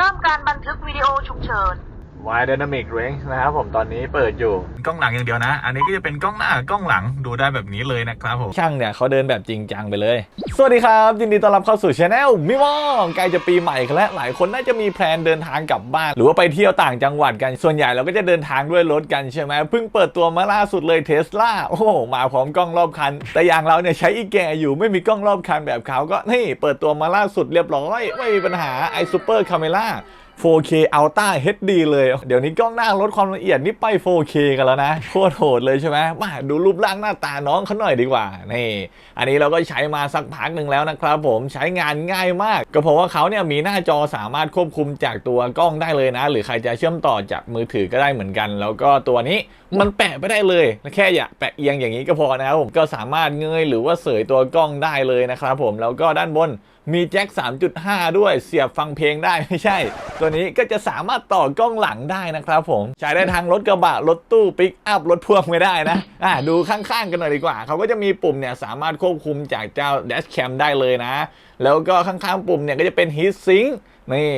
เริ่มการบันทึกวิดีโอฉุกเฉิน Wide Dynamic Range นะครับผมตอนนี้เปิดอยู่กล้องหลังอย่างเดียวนะ อันนี้ก็จะเป็นกล้องหน้ากล้องหลังดูได้แบบนี้เลยนะครับผมช่างเนี่ยเขาเดินแบบจริงจังไปเลย สวัสดีครับยินดีต้อนรับเข้าสู่ช anel มิวองใกล้จะปีใหม่กันแล้วหลายคนน่าจะมีแพลนเดินทางกลับบ้าน หรือว่าไปเที่ยวต่างจังหวัดกันส่วนใหญ่เราก็จะเดินทางด้วยรถกันใช่ไหมเพิ่งเปิดตัวมาล่าสุดเลยเทสลาโอ้โหมาพร้อมกล้องรอบคัน แต่อย่างเราเนี่ยใช้อีแกอยู่ไม่มีกล้องรอบคันแบบเขาก็นี่เปิดตัวมาล่าสุดเรียบร้อยไม่มีปัญหา i Super Camera 4K Ultra HD เลย เดี๋ยวนี้กล้องหน้าลดความละเอียดนี่ไป 4K กันแล้วนะ โคตรโหดเลยใช่ไหมมาดูรูปร่างหน้าตาน้องเขาหน่อยดีกว่า นี่ อันนี้เราก็ใช้มาสักพักหนึ่งแล้วนะครับผมใช้งานง่ายมาก ก็เพราะว่าเขาเนี่ยมีหน้าจอสามารถควบคุมจากตัวกล้องได้เลยนะ หรือใครจะเชื่อมต่อจากมือถือก็ได้เหมือนกัน แล้วก็ตัวนี้มันแปะไปได้เลย แค่อย่าแปะเอียงอย่างนี้ก็พอนะครับผมก็สามารถเงยหรือว่าเสยตัวกล้องได้เลยนะครับผมแล้วก็ด้านบนมีแจ็ค3.5 ด้วยเสียบฟังเพลงได้ไม่ใช่ ตัวนี้ก็จะสามารถต่อกล้องหลังได้นะครับผม ใช้ได้ทางรถกระบะ รถตู้ปิกอัพ รถพ่วงไม่ได้นะอะดูข้างๆกันหน่อยดีกว่า เขาก็จะมีปุ่มเนี่ยสามารถควบคุมจากเจ้า Dash Cam ได้เลยนะ แล้วก็ข้างๆปุ่มเนี่ยก็จะเป็น Heat Sink นี่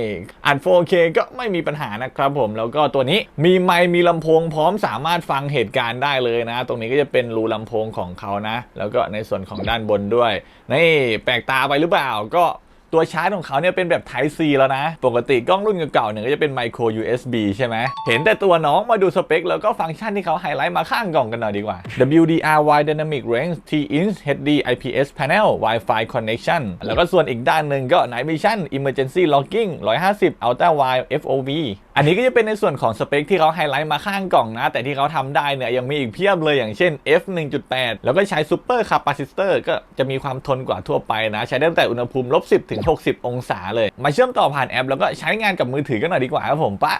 อัด 4K ก็ไม่มีปัญหานะครับผม แล้วก็ตัวนี้มีไมค์มีลำโพงพร้อมสามารถฟังเหตุการณ์ได้เลยนะ ตรงนี้ก็จะเป็นรูลำโพงของเขานะ แล้วก็ในส่วนของด้านบนด้วย นี่แปลกตาไปหรือเปล่าก็ ตัวชาร์จของเขาเนี่ยเป็นแบบ Type C แล้วนะ ปกติกล้องรุ่นเก่าๆเนี่ยก็จะเป็น Micro USB ใช่ไหม เห็นแต่ตัวน้องมาดูสเปค แล้วก็ฟังก์ชันที่เขาไฮไลท์มาข้างกล่องกันหน่อยดีกว่า WDR Wide Dynamic Range T-Inch HD IPS Panel Wi-Fi Connection แล้วก็ส่วนอีกด้านหนึ่งก็ Night Vision Emergency Logging 150 Ultra Wide FOV อันนี้ก็จะเป็นในส่วนของสเปคที่เขาไฮไลท์มาข้างกล่องนะ แต่ที่เขาทำได้เนี่ยยังมีอีกเพียบเลยอย่างเช่น f 1.8 แล้วก็ใช้ Super Capacitor ก็จะมีความทนกว่าทั่วไปนะ ใช้ได้ตั้งแต่อุณหภูมิลบ10ถึง60 องศาเลย มาเชื่อมต่อผ่านแอป แล้วก็ใช้งานกับมือถือกันหน่อยดีกว่าครับผมป้า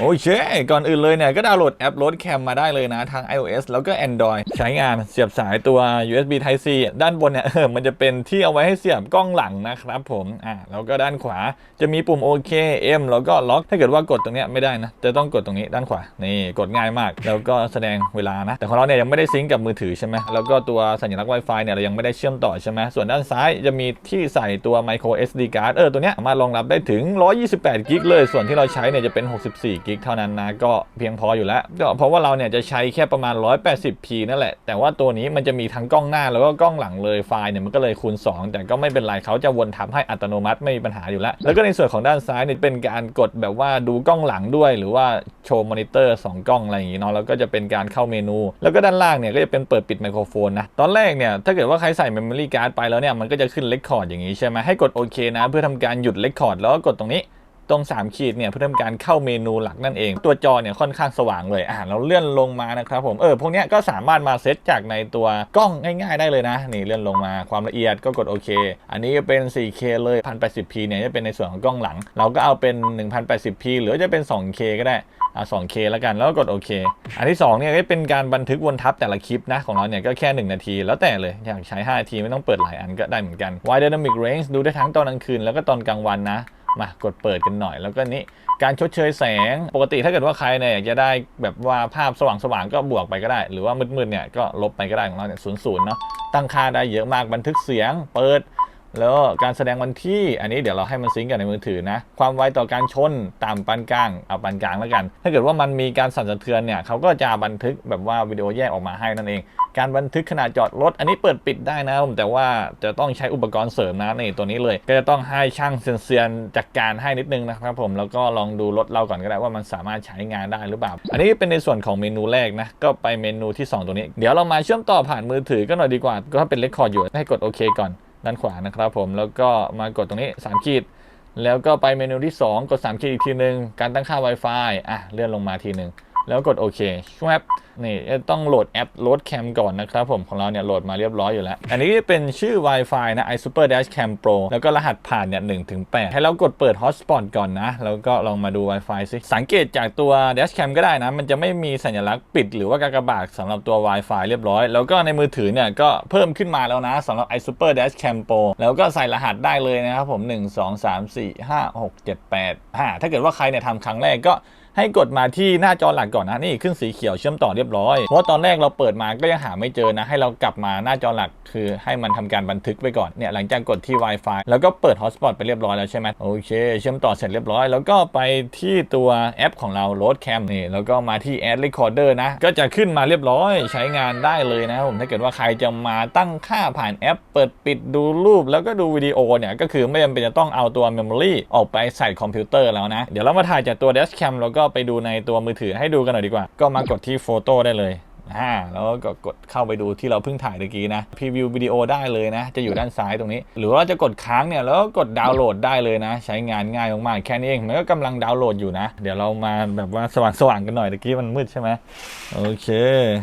โอเค ก่อนอื่นเลยเนี่ยก็ดาวน์โหลดแอป Road Cam มาได้เลยนะทาง iOS แล้วก็ Android ใช้งานเสียบสายตัว USB Type C ด้านบนเนี่ยเออมันจะเป็นที่เอาไว้ให้เสียบกล้องหลังนะครับผมอ่าแล้วก็ด้านขวาจะมีปุ่ม OK M แล้วก็ล็อกถ้าเกิดว่ากดตรงเนี้ยไม่ได้นะ จะต้องกดตรงนี้ด้านขวา นี่กดง่ายมาก แล้วก็แสดงเวลานะ แต่ของเราเนี่ยยังไม่ได้ซิงกับมือถือใช่ไหมแล้วก็ตัวสัญลักษณ์ Wi-Fi เนี่ยเรายังไม่ได้เชื่อมต่อใช่ไหมส่วนด้านซ้ายจะมีที่ใส่ตัว micro SD card เออตัวเนี้ยมารองรับได้ถึง 128 กิกเลย ส่วนที่เราใช้เนี่ยจะเป็น 64 กิกเท่านั้นนะ ก็เพียงพออยู่แล้ว เพราะว่าเราเนี่ยจะใช้แค่ประมาณ 180p นั่นแหละ แต่ว่าตัวนี้มันจะมีทั้งกล้องหน้าแล้วก็กล้องหลังเลย ไฟล์เนี่ยมันก็เลยคูณ 2 แต่ก็ไม่เป็นไรเขาจะวนทับให้อัตโนมัติไม่มีปัญหาอยู่แล้ว แล้วก็ในส่วนของด้านซ้ายเนี่ยเป็นการกดแบบว่าดูกล้องหลังด้วย หรือว่าโชว์มอนิเตอร์2กล้องอะไรอย่างงี้เนาะแล้วก็จะเป็นการเข้าเมนู แล้วก็ด้านล่างเนี่ยก็จะเป็นเปิดปิดไมโครโฟนนะตอนแรกเนี่ยถ้าเกิดว่าใครใส่เมมโมรี่การ์ดไปแล้วเนี่ยมันก็จะขึ้นเลคคอร์ดอย่างนี้ใช่ไหมให้กดโอเคนะ เพื่อทำการหยุดเลคคอร์ดแล้วก็กดตรงนี้ ตรง 3 ขีดเนี่ยเพื่อทำการเข้าเมนูหลักนั่นเอง ตัวจอเนี่ยค่อนข้างสว่างเลยอ่าเราเลื่อนลงมานะครับผมเออพวกนี้ก็สามารถมาเซตจากในตัวกล้องง่ายๆได้เลยนะนี่เลื่อนลงมาความละเอียดก็กดโอเค อันนี้ก็เป็น 4K เลย 1080p เนี่ยจะเป็นในส่วนของกล้องหลัง เราก็เอาเป็น 1080p หรือจะเป็น 2K ก็ได้อ่า 2K แล้วกัน แล้วก็กดโอเค อันที่2เนี่ยก็เป็นการบันทึกวนทับแต่ละคลิปนะ ของเราเนี่ยก็แค่ 1 นาที แล้วแต่เลย อยากใช้ 5 นาทีไม่ต้องเปิดหลายอันก็ได้เหมือนกัน Wide Dynamic Range ดูได้ทั้งตอนกลางคืนแล้วก็ตอนกลางวันนะ มากดเปิดกันหน่อย แล้วก็นี้การชดเชยแสงปกติถ้าเกิดว่าใครเนี่ยอยากจะได้แบบว่าภาพสว่างๆก็บวกไปก็ได้ หรือว่ามืดๆเนี่ยก็ลบไปก็ได้ของเราเนี่ยศูนย์ศูนย์เนาะตั้งค่าได้เยอะมากบันทึกเสียงเปิด แล้วการแสดงวันที่อันนี้เดี๋ยวเราให้มันซิงก์กันในมือถือนะ ความไวต่อการชนต่ำปานกลางเอาปานกลางแล้วกัน ถ้าเกิดว่ามันมีการสั่นสะเทือนเนี่ยเขาก็จะบันทึกแบบว่าวิดีโอแยกออกมาให้นั่นเอง การบันทึกขณะจอดรถ อันนี้เปิดปิดได้นะแต่ว่าจะต้องใช้อุปกรณ์เสริมนะนี่ตัวนี้เลย ก็จะต้องให้ช่างเซียนจัดการให้นิดนึงนะครับผมแล้วก็ลองดูรถเราก่อนก็ได้ว่ามันสามารถใช้งานได้หรือเปล่า อันนี้เป็นในส่วนของเมนูแรกนะก็ไปเมนูที่สองตัวนี้ เดี๋ยวเรามาเชื่อมต่อผ่านมือถือก็หน่อยดีกว่าก็ถ้าเป็นเลคคอร์ดอยู่ให้กดโอเคก่อน ด้านขวานะครับผมแล้วก็มากดตรงนี้ 3 ขีด แล้วก็ไปเมนูที่ 2 กด 3 ขีดอีกทีหนึ่งการตั้งค่า Wi-Fi อะเลื่อนลงมาทีหนึ่ง แล้วกดโอเคช่วแอปนี่ต้องโหลดแอปโหลดแคมก่อนนะครับผมของเราเนี่ยโหลดมาเรียบร้อยอยู่แล้ว อันนี้เป็นชื่อ Wi-Fi นะ i Super Dash Cam Pro แล้วก็รหัสผ่านเนี่ย1ถึง8ให้เรากดเปิด Hotspot ก่อนนะ แล้วก็ลองมาดู Wi-Fi ซิ สังเกตจากตัว Dash Cam ก็ได้นะ มันจะไม่มีสัญลักษณ์ปิดหรือว่ากากบาทสำหรับตัว Wi-Fi เรียบร้อย แล้วก็ในมือถือเนี่ยก็เพิ่มขึ้นมาแล้วนะสำหรับ i Super Dash Cam Pro แล้วก็ใส่รหัสได้เลยนะครับผม 1 2 3 4 5 6 7 8 5ถ้าเกิดว่าใครเนี่ยทำครั้งแรกก็ ให้กดมาที่หน้าจอหลักก่อนนะนี่ขึ้นสีเขียวเชื่อมต่อเรียบร้อยเพราะตอนแรกเราเปิดมาก็ยังหาไม่เจอนะ ให้เรากลับมาหน้าจอหลัก คือให้มันทำการบันทึกไปก่อนเนี่ยหลังจากกดที่ Wi-Fi แล้วก็เปิด Hotspot ไปเรียบร้อยแล้วใช่ไหมโอเค เชื่อมต่อเสร็จเรียบร้อย แล้วก็ไปที่ตัวแอปของเรา Load Cam นี่แล้วก็มาที่ Add Recorder นะ ก็จะขึ้นมาเรียบร้อยใช้งานได้เลยนะผมถ้าเกิดว่าใครจะมาตั้งค่าผ่านแอป เปิดปิดดูรูปแล้วก็ดูวิดีโอเนี่ยก็คือไม่จำเป็นจะต้องเอาตัว Memory ออกไปใส่คอมพิวเตอร์แล้วนะเดี๋ยวเรามาถ่ายจากตัว Dashcam แล้วก็ไปดูในตัวมือถือให้ดูกันหน่อยดีกว่า ก็มากดที่โฟโต้ได้เลยอ่าแล้วก็กดเข้าไปดูที่เราเพิ่งถ่ายเมื่อกี้นะพรีวิววิดีโอได้เลยนะ จะอยู่ด้านซ้ายตรงนี้ หรือว่าจะกดค้างเนี่ยแล้วกกดดาวน์โหลดได้เลยนะ ใช้งานง่ายมากๆแค่นี้เองมันก็กำลังดาวน์โหลดอยู่นะ เดี๋ยวเรามาแบบว่าสว่างๆกันหน่อยตะกี้มันมืดใช่ไหมโอเค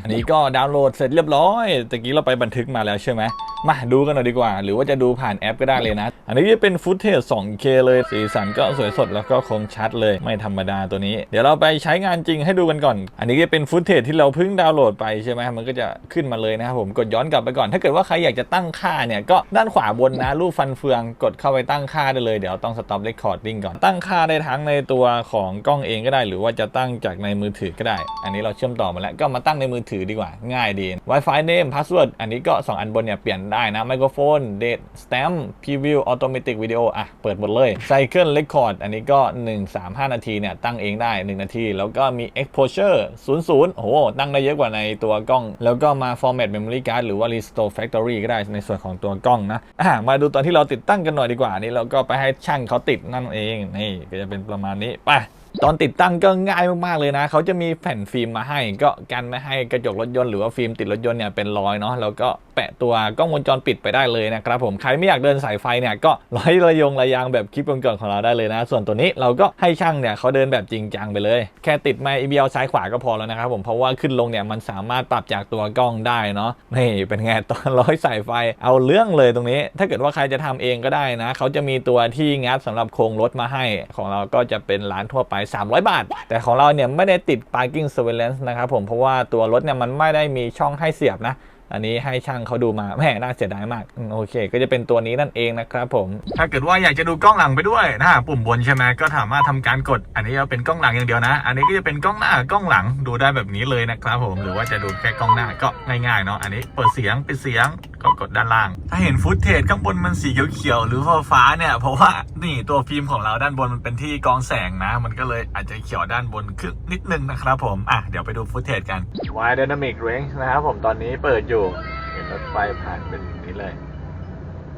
อันนี้ก็ดาวน์โหลดเสร็จเรียบร้อยตะกี้เราไปบันทึกมาแล้วใช่ไหม มาดูกันหน่อยดีกว่า หรือว่าจะดูผ่านแอปก็ได้เลยนะ อันนี้จะเป็นฟุตเทจ 2K เลย สีสันก็สวยสดแล้วก็คมชัดเลยไม่ธรรมดาตัวนี้ เดี๋ยวเราไปใช้งานจริงให้ดูกันก่อน อันนี้ก็เป็นฟุตเทจที่เราเพิ่งดาวน์โหลดไปใช่ไหมมันก็จะขึ้นมาเลยนะครับผมกดย้อนกลับไปก่อน ถ้าเกิดว่าใครอยากจะตั้งค่าเนี่ยก็ด้านขวาบนนะรูปฟันเฟืองกดเข้าไปตั้งค่าได้เลยเดี๋ยวต้อง stop recording ก่อนตั้งค่าได้ทั้งในตัวของกล้องเองก็ได้ หรือว่าจะตั้งจากในมือถือก็ได้ อันนี้เราเชื่อมต่อมาแล้วก็มาตั้งในมือถือดีกว่า ง่ายดี Wi-Fi name password อันนี้ก็สองอันบนเนี่ยเปลี่ยนได้นะ microphone date stamp preview automatic video อะ เปิดหมดเลย cycle record อันนี้ก็ 135 นาทีเนี่ย ตั้งเองได้ 1 นาที แล้วก็มี exposure 00 โอ้โห ตั้งได้เยอะกว่าในตัวกล้อง แล้วก็มา format memory card หรือว่า restore factory ก็ได้ในส่วนของตัวกล้องนะอะมาดูตอนที่เราติดตั้งกันหน่อยดีกว่านี่เราก็ไปให้ช่างเขาติดนั่นเองนี่ก็จะเป็นประมาณนี้ไป ตอนติดตั้งก็ง่ายมากๆเลยนะเขาจะมีแผ่นฟิล์มมาให้ ก็กันไม่ให้กระจกรถยนต์หรือว่าฟิล์มติดรถยนต์เนี่ยเป็นรอยเนาะแล้วก็แปะตัวกล้องวงจรปิดไปได้เลยนะครับผมใครไม่อยากเดินสายไฟเนี่ยก็ร้อยระยงระยางแบบคลิปก่อนๆของเราได้เลยนะ ส่วนตัวนี้เราก็ให้ช่างเนี่ยเขาเดินแบบจริงจังไปเลย แค่ติดไมค์ EBL ซ้ายขวาก็พอแล้วนะครับผมเพราะว่าขึ้นลงเนี่ยมันสามารถปรับจากตัวกล้องได้เนาะนี่เป็นไงตอนร้อยสายไฟเอาเรื่องเลยตรงนี้ ถ้าเกิดว่าใครจะทำเองก็ได้นะเขาจะมีตัวที่งัดสำหรับโครงรถมาให้ ของเราก็จะเป็นร้านทั่วไป300 บาท แต่ของเราเนี่ยไม่ได้ติด parking surveillance นะครับผมเพราะว่าตัวรถเนี่ยมันไม่ได้มีช่องให้เสียบนะ อันนี้ให้ช่างเขาดูมาแหมน่าเสียดายมากอืมโอเค ก็จะเป็นตัวนี้นั่นเองนะครับผม ถ้าเกิดว่าอยากจะดูกล้องหลังไปด้วยนะปุ่มบนใช่ไหมก็สามารถทำการกด อันนี้จะเป็นกล้องหลังอย่างเดียวนะ อันนี้ก็จะเป็นกล้องหน้ากล้องหลังดูได้แบบนี้เลยนะครับผมหรือว่าจะดูแค่กล้องหน้าก็ง่ายๆเนาะอันนี้เปิดเสียงปิดเสียงก็กดด้านล่าง ถ้าเห็นฟุตเทจข้างบนมันสีเขียวๆหรือฟ้าๆเนี่ยเพราะว่านี่ตัวฟิล์มของเราด้านบนมันเป็นที่กรองแสงนะ มันก็เลยอาจจะเขียวด้านบนขึ้นนิดนึงนะครับผมอะเดี๋ยวไปดูฟุตเทจกัน Wide Dynamic Range นะครับผมตอนนี้เปิดอยู่เห็นรถไฟผ่านเป็นอย่างนี้เลย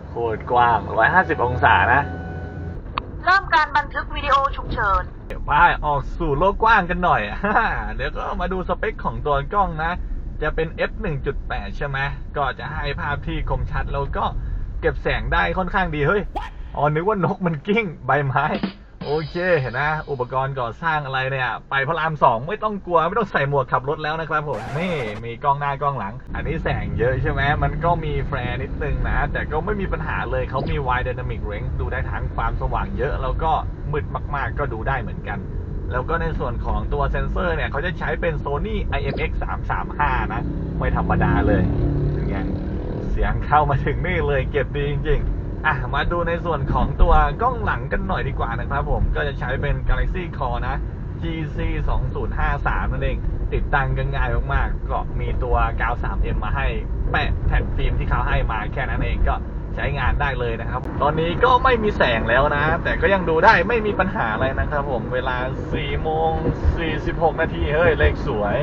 โคตรกว้าง 150 องศานะ เริ่มการบันทึกวิดีโอฉุกเฉิน เดี๋ยวไปออกสู่โลกกว้างกันหน่อย เดี๋ยวก็มาดูสเปคของตัวกล้องนะ จะเป็น f 1.8 ใช่ไหม ก็จะให้ภาพที่คมชัดแล้วก็เก็บแสงได้ค่อนข้างดี เฮ้ย อ๋อ นึกว่านกมันกิ้ง ใบไม้ โอเคเห็นนะ อุปกรณ์ก่อสร้างอะไรเนี่ย ไปพระรามสองไม่ต้องกลัวไม่ต้องใส่หมวกขับรถแล้วนะครับผมนี่มีกล้องหน้ากล้องหลัง อันนี้แสงเยอะใช่ไหมมันก็มีแฟร์นิดนึงนะ แต่ก็ไม่มีปัญหาเลยเขามี wide dynamic range ดูได้ทั้งความสว่างเยอะ แล้วก็มืดมาก ๆ ก็ดูได้เหมือนกัน แล้วก็ในส่วนของตัวเซนเซอร์เนี่ยเขาจะใช้เป็น Sony IMX 335นะ ไม่ธรรมดาเลยเป็นไงเสียงเข้ามาถึงนี่เลยเก็บดีจริงๆ อะมาดูในส่วนของตัวกล้องหลังกันหน่อยดีกว่านะครับผมก็จะใช้เป็น Galaxy Core นะ GC 2053นั่นเอง ติดตั้งกันง่ายมากๆก็มีตัวกาว 3M มาให้แปะแผ่นฟิล์มที่เขาให้มาแค่นั้นเองก็ใช้งานได้เลยนะครับ ตอนนี้ก็ไม่มีแสงแล้วนะ แต่ก็ยังดูได้ไม่มีปัญหาอะไรนะครับผม เวลา4โมง46 นาทีเฮ้ย เลขสวย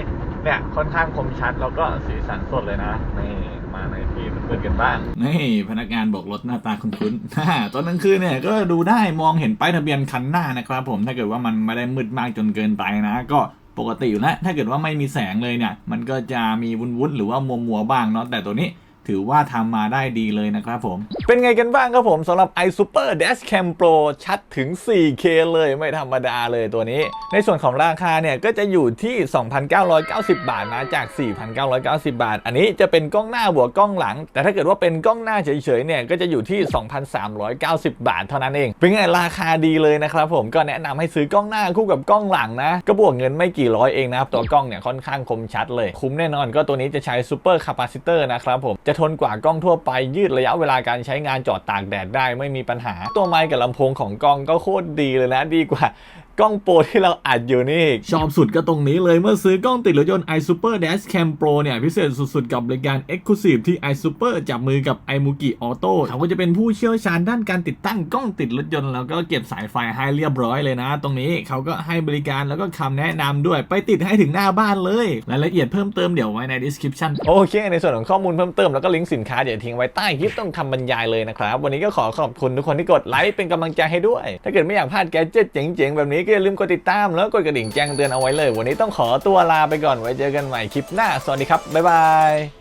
เนี่ย ค่อนข้างคมชัดแล้วก็สีสันสดเลยนะ นี่ มาในที่เพื่อนๆกันบ้างนี่พนักงานบอกรถหน้าตาคุ้นๆตอนกลางคืนเนี่ยก็ดูได้มองเห็นป้ายทะเบียนคันหน้านะครับผมถ้าเกิดว่ามันไม่ได้มืดมากจนเกินไปนะ ก็ปกติอยู่แล้วถ้าเกิดว่าไม่มีแสงเลยเนี่ย มันก็จะมีวุ้นๆหรือว่ามัวๆบ้างเนาะแต่ตัวนี้ ถือว่าทำมาได้ดีเลยนะครับผม เป็นไงกันบ้างครับผมสำหรับ iSuper Dashcam Pro ชัดถึง 4K เลยไม่ธรรมดาเลยตัวนี้ ในส่วนของราคาเนี่ย ก็จะอยู่ที่ 2,990 บาทนะจาก 4,990 บาท อันนี้จะเป็นกล้องหน้าบวกกล้องหลัง แต่ถ้าเกิดว่าเป็นกล้องหน้าเฉยๆเนี่ย ก็จะอยู่ที่ 2,390 บาทเท่านั้นเอง เป็นไงราคาดีเลยนะครับผมก็แนะนำให้ซื้อกล้องหน้าคู่กับกล้องหลังนะก็บวกเงินไม่กี่ร้อยเองนะครับตัวกล้องเนี่ยค่อนข้างคมชัดเลย คุ้มแน่นอนก็ตัวนี้จะใช้ Super Capacitor นะครับผมจะทนกว่ากล้องทั่วไปยืดระยะเวลาการใช้งานจอดตากแดดได้ไม่มีปัญหา ตัวไมค์กับลำโพงของกล้องก็โคตรดีเลยนะดีกว่า กล้องโปรที่เราอัดอยู่นี่ชอบสุดก็ตรงนี้เลยเมื่อซื้อกล้องติดรถยนต์ iSuper Dash Cam Pro เนี่ย พิเศษสุดๆกับบริการ Exclusive ที่ iSuper จับมือกับ iMuki Auto เขาก็จะเป็นผู้เชี่ยวชาญด้านการติดตั้งกล้องติดรถยนต์ แล้วก็เก็บสายไฟให้เรียบร้อยเลยนะ ตรงนี้เขาก็ให้บริการแล้วก็คำแนะนำด้วยไปติดให้ถึงหน้าบ้านเลยรายละเอียดเพิ่มเติมเดี๋ยวไว้ใน description โอเค ในส่วนของข้อมูลเพิ่มเติมแล้วก็ลิงก์สินค้าเดี๋ยวทิ้งไว้ใต้คลิปต้องคำบรรยายเลยนะครับวันนี้ก็ขอขอบคุณทุกคนที่กดไลค์เป็นกำลังใจให้ด้วย ถ้าเกิดไม่อยากพลาดแกเจ็ตเจ๋งๆแบบนี้ก็อย่าลืมกดติดตามแล้วกดกระดิ่งแจ้งเตือนเอาไว้เลย วันนี้ต้องขอตัวลาไปก่อนไว้เจอกันใหม่คลิปหน้า สวัสดีครับ บ๊ายบาย